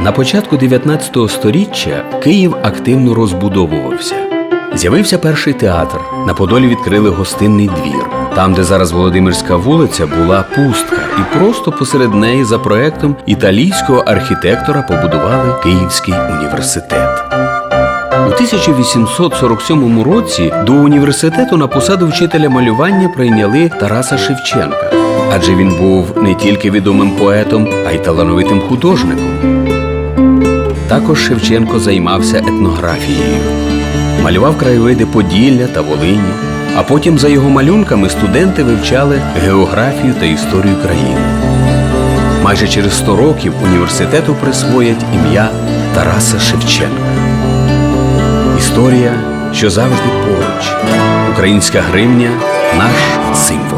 На початку 19 століття Київ активно розбудовувався. З'явився перший театр. На Подолі відкрили гостинний двір. Там, де зараз Володимирська вулиця, була пустка, і просто посеред неї за проектом італійського архітектора побудували Київський університет. У 1847 році до університету на посаду вчителя малювання прийняли Тараса Шевченка, адже він був не тільки відомим поетом, а й талановитим художником. Також Шевченко займався етнографією, малював краєвиди Поділля та Волині, а потім за його малюнками студенти вивчали географію та історію країни. Майже через 100 років університету присвоять ім'я Тараса Шевченка. Історія, що завжди поруч. Українська гривня наш символ.